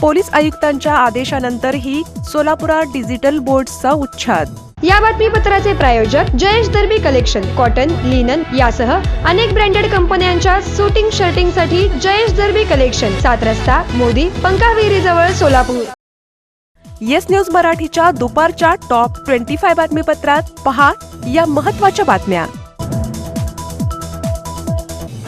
Police आयुक्तांच्या आदेशानंतरही सोलापुरात digital बोर्डचा उच्छाद. या बातमीपत्राचे प्रायोजक Jayesh Darbi collection cotton linen यासह अनेक ब्रँडेड कंपन्यांच्या सुटिंग शर्टिंगसाठी जयेश दर्बी कलेक्शन सात रस्ता मोदी पंकाविहिरी जवळ सोलापूर. येस न्यूज मराठीच्या दुपारच्या टॉप ट्वेंटी फाय बातमीपत्रात पहा या महत्त्वाच्या बातम्या.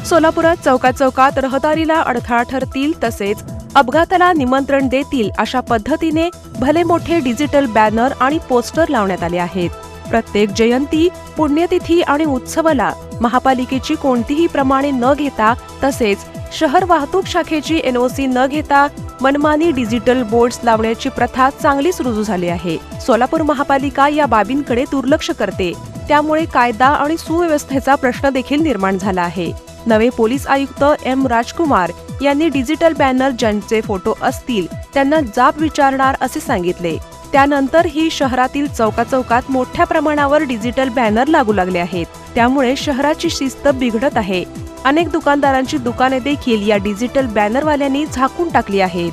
सोलापुरात चौकात चौकात रहदारीला अडथळा ठरतील तसेच अपघाताला निमंत्रण देतील अशा पद्धतीने भले मोठे डिजिटल बॅनर आणि पोस्टर लावण्यात आले आहेत. प्रत्येक जयंती पुण्यतिथी आणि उत्सवाला महापालिकेची कोणतीही प्रमाणे न घेता तसेच शहर वाहतूक शाखेची एनओसी न घेता मनमानी डिजिटल बोर्ड्स लावण्याची प्रथा चांगलीच रुजू झाली आहे. सोलापूर महापालिका या बाबींकडे दुर्लक्ष करते. त्यामुळे कायदा आणि सुव्यवस्थेचा प्रश्न देखील निर्माण झाला आहे. नवे पोलीस आयुक्त एम राजकुमार यांनी डिजिटल बॅनर ज्यांचे फोटो असतील त्यांना जाब विचारणार असे सांगितले. त्यानंतर ही शहरातील चौकाचौकात मोठ्या प्रमाणावर डिजिटल बॅनर लागू लागले आहेत. त्यामुळे शहराची शिस्त बिघडत आहे. अनेक दुकानदारांची दुकाने देखील या डिजिटल बॅनरवाल्यांनी झाकून टाकली आहेत.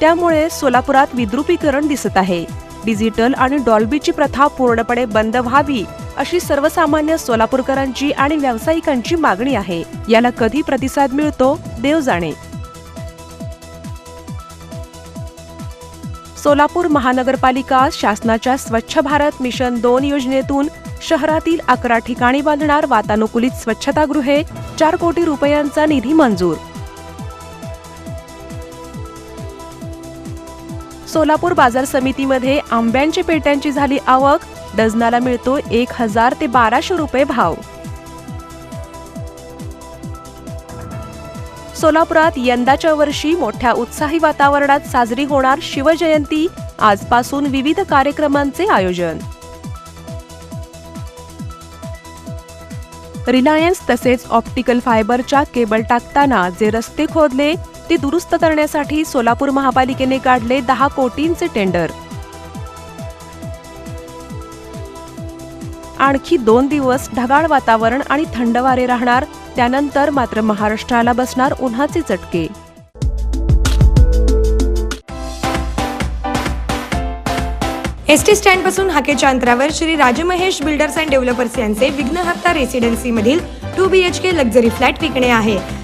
त्यामुळे सोलापुरात विद्रुपीकरण दिसत आहे. डिजिटल आणि डॉल्बीची प्रथा पूर्णपणे बंद व्हावी अशी सर्वसामान्य सोलापूरकरांची आणि व्यावसायिकांची मागणी आहे. याला कधी प्रतिसाद मिळतो देव जाणे. सोलापूर महानगरपालिका शासनाच्या स्वच्छ भारत मिशन दोन योजनेतून शहरातील अकरा ठिकाणी बांधणार वातानुकूलित स्वच्छतागृहे चार कोटी रुपयांचा निधी मंजूर. सोलापूर बाजार समितीमध्ये आंब्यांची पेट्यांची झाली आवक. डझनाला मिळतो एक हजार ते बाराशे रुपये भाव. सोलापुरात यंदाच्या वर्षी मोठ्या उत्साही वातावरणात साजरी होणार शिवजयंती. आजपासून विविध कार्यक्रमांचे आयोजन. रिलायन्स तसेच ऑप्टिकल फायबरच्या केबल टाकताना जे रस्ते खोदले ते दुरुस्त करण्यासाठी सोलापूर महापालिकेने काढले दहा कोटींचे टेंडर. आणखी दोन दिवस ढगाळ वातावरण आणि थंड वारे राहणार त्यानंतर मात्र महाराष्ट्राला बसणार उन्हाचे चटके. एस टी स्टँडपासून हाकेच्या अंतरावर Shri Rajmahesh builders and developers यांचे विघ्नहर्ता रेसिडेन्सी मधील two B H K luxury flat विकणे आहे.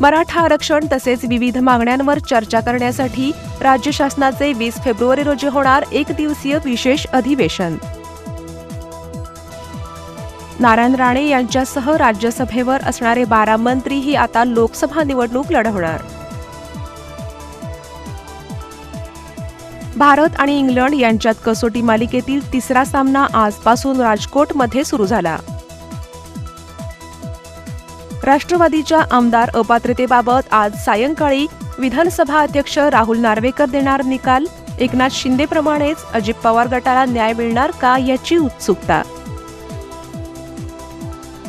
मराठा आरक्षण तसेच विविध मागण्यांवर चर्चा करण्यासाठी राज्य शासनाचे वीस फेब्रुवारी रोजी होणार एक दिवसीय विशेष अधिवेशन. नारायण राणे यांच्यासह राज्यसभेवर असणारे बारा मंत्रीही आता लोकसभा निवडणूक लढवणार. भारत आणि इंग्लंड यांच्यात कसोटी मालिकेतील तिसरा सामना आजपासून राजकोटमध्ये सुरू झाला. राष्ट्रवादीच्या आमदार अपात्रतेबाबत आज सायंकाळी विधानसभा अध्यक्ष राहुल नार्वेकर देणार निकाल. एकनाथ शिंदेप्रमाणेच अजित पवार गटाला न्याय मिळणार का याची उत्सुकता?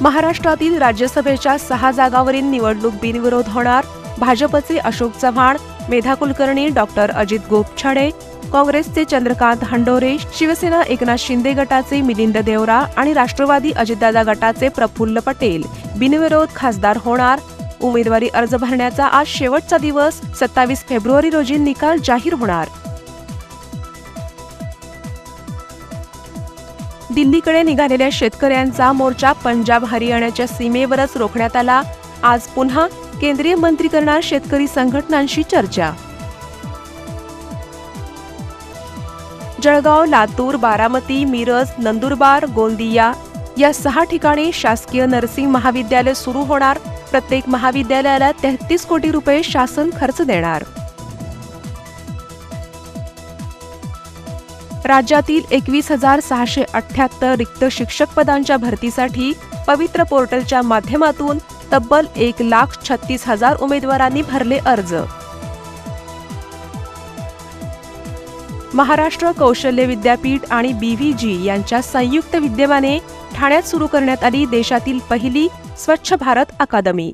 महाराष्ट्रातील राज्यसभेच्या सहा जागावरील निवडणूक बिनविरोध होणार. भाजपचे अशोक चव्हाण मेधा कुलकर्णी डॉक्टर अजित गोपछाडे काँग्रेसचे चंद्रकांत हंडोरे शिवसेना एकनाथ शिंदे गटाचे मिलिंद देवरा आणि राष्ट्रवादी अजितदादा गटाचे प्रफुल्ल पटेल. बिनविरोध खासदार होणार. उमेदवारी अर्ज भरण्याचा आज शेवटचा दिवस सत्तावीस फेब्रुवारी रोजी निकाल जाहीर होणार. दिल्लीकडे निघालेल्या शेतकऱ्यांचा मोर्चा पंजाब हरियाणाच्या सीमेवरच रोखण्यात आला. आज पुन्हा केंद्रीय मंत्री करणार शेतकरी संघटनांशी चर्चा. जळगाव लातूर बारामती मिरज नंदुरबार गोंदिया या सहा ठिकाणी शासकीय नर्सिंग महाविद्यालय सुरू होणार. प्रत्येक महाविद्यालयाला तेहतीस कोटी रुपये शासन खर्च देणार. राज्यातील एकवीस हजार सहाशे अठ्ठ्याहत्तर रिक्त शिक्षक पदांच्या भरतीसाठी पवित्र पोर्टलच्या माध्यमातून तब्बल एक लाख छत्तीस हजार उमेदवारांनी भरले अर्ज. महाराष्ट्र कौशल्य विद्यापीठ आणि बीव्हीजी यांच्या संयुक्त विद्यमाने ठाण्यात सुरू करण्यात आली देशातील पहिली स्वच्छ भारत अकादमी.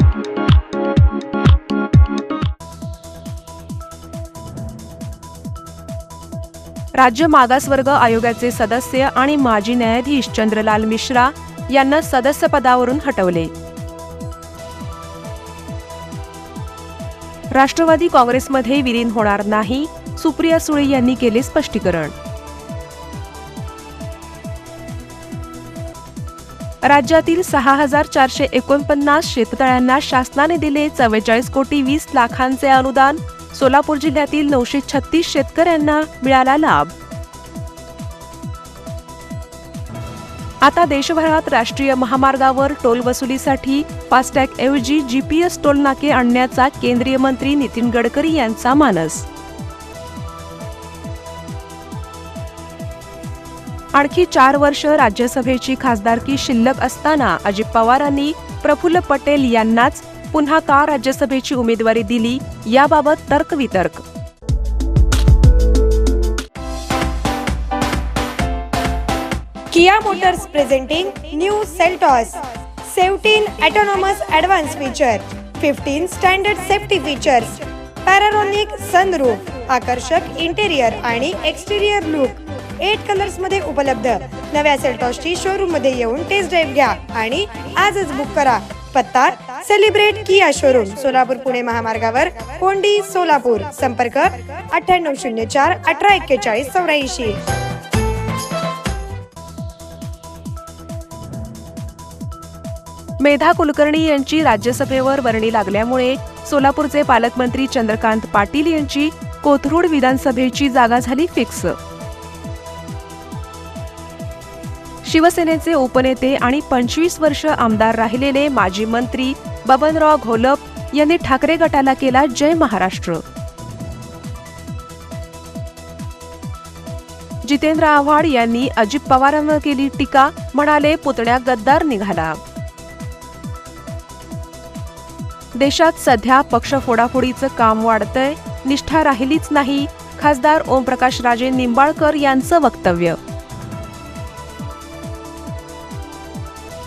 राज्य मागासवर्ग आयोगाचे सदस्य आणि माजी न्यायाधीश चंद्रलाल मिश्रा यांना सदस्य पदावरून हटवले. राष्ट्रवादी काँग्रेसमध्ये विलीन होणार नाही सुप्रिया सुळे यांनी केले स्पष्टीकरण. राज्यातील सहा हजार चारशे एकोणपन्नास शेततळ्यांना शासनाने दिले चव्वेचाळीस कोटी वीस लाखांचे अनुदान सोलापूर जिल्ह्यातील नऊशे छत्तीस शेतकऱ्यांना मिळाला लाभ. आता देशभरात राष्ट्रीय महामार्गावर टोल वसुलीसाठी फास्टॅग ऐवजी जीपीएस टोल नाके आणण्याचा केंद्रीय मंत्री नितीन गडकरी यांचा मानस. आणखी चार वर्ष राज्यसभेची खासदारकी शिल्लक असताना अजित पवारांनी प्रफुल्ल पटेल यांनाच पुन्हा का राज्यसभेची उमेदवारी दिली? याबाबत तर्कवितर्क. Kia Motors presenting new Seltos. Seventeen autonomous advanced feature. Fifteen standard safety features. Panoramic sunroof आकर्षक इंटेरियर आणि एक्सटेरियर लुक. एट कलर्समध्ये उपलब्ध. नव्या सेल्टॉसची शोरूममध्ये येऊन टेस्ट ड्राईव्ह घ्या आणि आजच बुक करा. पत्ता celebrate Kia showroom Solapur Pune महामार्गावर कोंडी सोलापूर. संपर्क अठ्ठ्याण्णव शून्य चार अठरा एक्केचाळीस चौऱ्याऐंशी. मेधा कुलकर्णी यांची राज्यसभेवर वर्णी लागल्यामुळे सोलापूरचे पालकमंत्री चंद्रकांत पाटील यांची कोथरूड विधानसभेची जागा झाली फिक्स. शिवसेनेचे उपनेते आणि पंचवीस वर्ष आमदार राहिलेले माजी मंत्री बबनराव घोलप यांनी ठाकरे गटाला केला जय महाराष्ट्र. जितेंद्र आव्हाड यांनी अजित पवारांवर केली टीका म्हणाले पुतण्या गद्दार निघाला. देशात सध्या पक्ष फोडाफोडीचं काम वाढतंय निष्ठा राहिलीच नाही खासदार ओमप्रकाश राजे निंबाळकर यांचं वक्तव्य.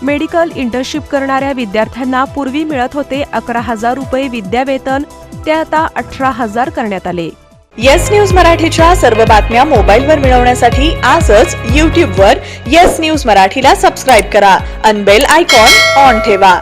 मेडिकल इंटर्नशिप करणाऱ्या विद्यार्थ्यांना पूर्वी मिळत होते अकरा हजार रुपये विद्यावेतन ते आता अठरा हजार करण्यात आले. येस न्यूज मराठीच्या सर्व बातम्या मोबाईलवर मिळवण्यासाठी आजच यूट्यूबवर येस न्यूज मराठीला सबस्क्राईब करा. अनबेल आयकॉन ऑन ठेवा.